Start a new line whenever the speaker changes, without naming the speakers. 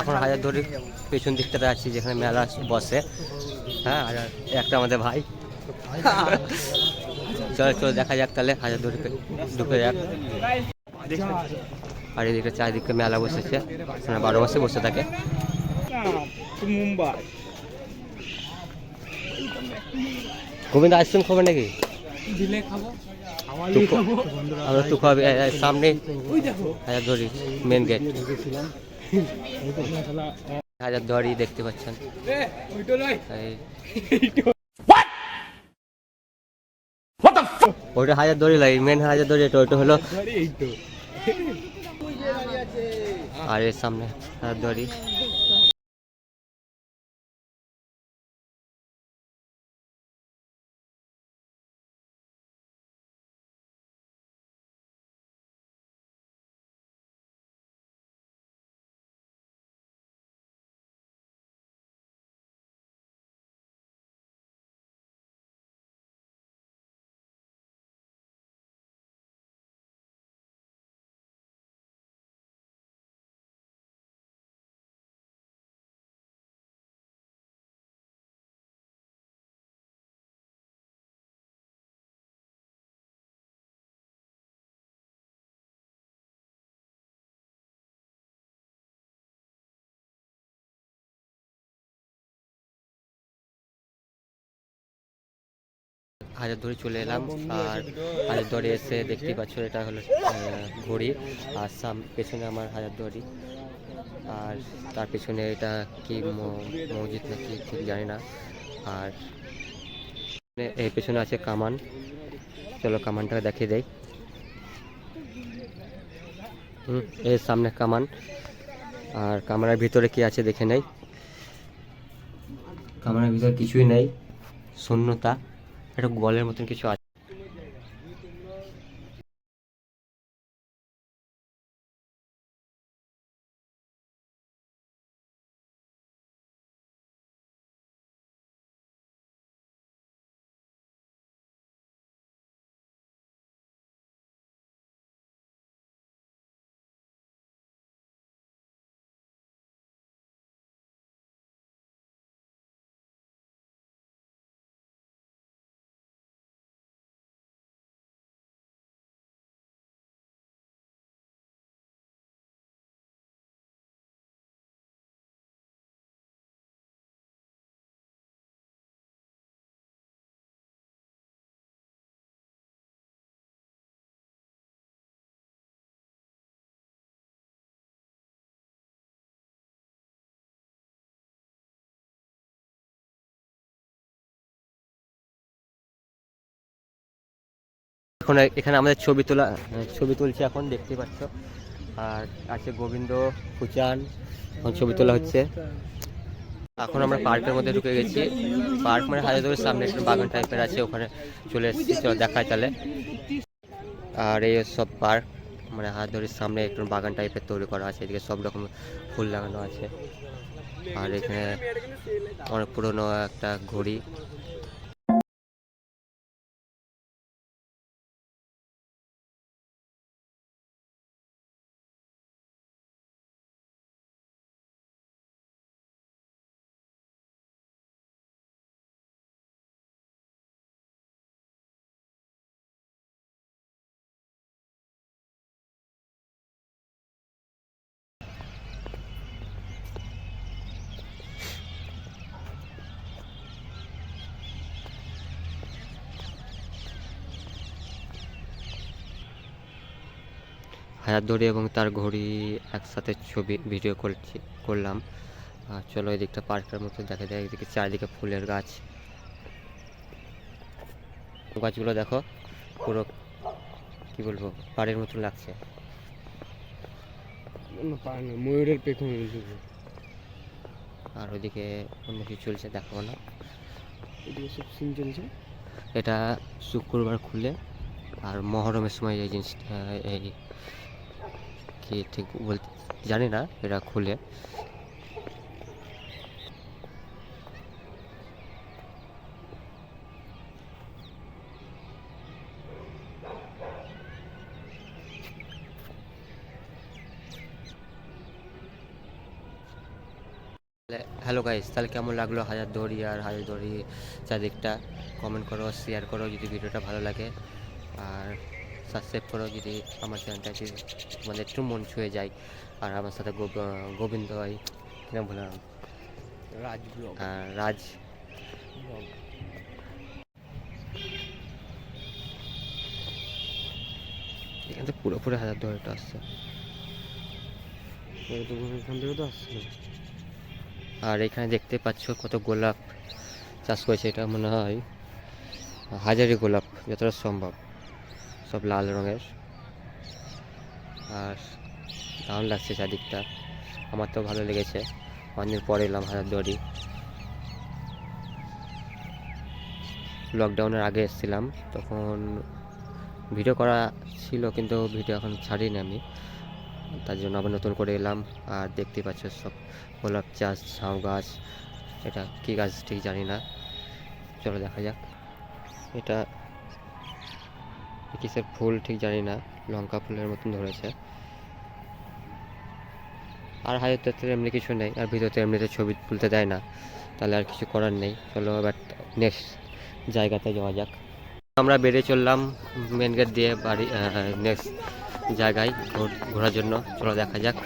এখন হাজার ধরে পেছন দিকটাতে আছি যেখানে মেলা বসে। হ্যাঁ আর একটা আমাদের ভাই। চলো চলো দেখা যাক তাহলে হাজার ধরে ঢুকে যাক। আর এদিকে চারিদিকে মেলা বসেছে মানে বারো মাসে বসে থাকে।
মুম্বাই।
গোবিন্দ আইসক্রিম খাবে নাকি?
দিলে খাব।
আমরা তো খাবি সামনে হাজার ধরি মেন গেট হাজার ধরি দেখতে পাচ্ছেন। ওইটা হাজার দড়ি লাগে মেন হাজার দড়ি এটা ওইটা হলো আর এর সামনে হাজার হাজার ধরে চলে এলাম। আর হাজার দড়ি এসে দেখতে পাচ্ছ এটা হলো ঘড়ি। আর সাম পেছনে আমার হাজার দড়ি আর তার পেছনে এটা কি মসজিদ নাকি ঠিক জানি না। আর এ- এর পেছনে আছে কামান। চলো কামানটাকে দেখিয়ে দেয় হুম এর সামনে কামান। আর কামানের ভিতরে কি আছে দেখে নেই। কামানের ভিতরে কিছুই নেই। শূন্যতা। একটা গলের মতন কিছু আছে এখন এখানে আমাদের ছবি তোলা ছবি তুলছে এখন, দেখতে পাচ্ছ। আর আছে গোবিন্দ, কুচান, এখন ছবি তোলা হচ্ছে। এখন আমরা পার্কের মধ্যে ঢুকে গেছি। পার্ক মানে হাজারদুয়ারির সামনে, একটা বাগান টাইপের আছে, ওখানে চলে এসেছি দেখায় তাহলে। আর এই সব পার্ক মানে হাজারদুয়ারির সামনে একটু বাগান টাইপের তৈরি করা আছে, এদিকে সব রকম ফুল লাগানো আছে। আর এখানে অনেক পুরনো একটা ঘড়ি হাজার দড়ি এবং তার ঘড়ি একসাথে ছবি ভিডিও করছি করলাম। আর চলো এদিকটা পার্কের মতো দেখা যায় এদিকে চারিদিকে ফুলের গাছ। গাছগুলো দেখো পুরো কি বলব পাড়ের মতন লাগছে।
ময়ূরের পেখম
আর ওইদিকে অন্য কিছু চলছে দেখাবো না।
এদিকে সব সিন চলছে।
এটা শুক্রবার খুলে আর মহরমের সময় এই জিনিসটা এই কে ঠিক বলতে জানি না এরা খুলে। হ্যালো গাইস তাহলে কেমন লাগল হাজার দড়ি আর হাজার দড়ি চারদিকটা? কমেন্ট করো শেয়ার করো যদি ভিডিওটা ভালো লাগে। আর সাবস্ক্রাইব করো যদি আমার চ্যানেলটা যদি তোমাদের একটু মন ছুঁয়ে যায়। আর আমার সাথে গোব- গোবিন্দ ভাই কিনা বললাম?
রাজ
রাজ। এখান থেকে পুরোপুরি হাজার
তো আসছে।
আর এখানে দেখতে পাচ্ছ কত গোলাপ চাষ করেছে এটা মনে হয় হাজারি গোলাপ যতটা সম্ভব। সব লাল রঙের। আর দারুণ লাগছে চারদিকটা। আমার তো ভালো লেগেছে। অনেকদিন পরে এলাম হাজার দুয়ারি লকডাউনের আগে এসেছিলাম। তখন ভিডিও করা ছিল কিন্তু ভিডিও এখন ছাড়িনি আমি। তার জন্য আবার নতুন করে এলাম। আর দেখতে পাচ্ছ সব গোলাপ চাষ, ঝাউ গাছ। এটা কী গাছ ঠিক জানি না। চলো দেখা যাক। এটা কিসের ফুল ঠিক জানি না, লঙ্কা ফুলের মতন ধরেছে। আর হাজার এমনি কিছু নেই, আর ভিতরে এমনিতে ছবি তুলতে দেয় না। তাহলে আর কিছু করার নেই, চলো এবার নেক্সট জায়গাতে যাওয়া যাক। আমরা বেরিয়ে চললাম মেন গেট দিয়ে বাড়ি নেক্সট জায়গায় ঘোরার জন্য, চলো দেখা যাক।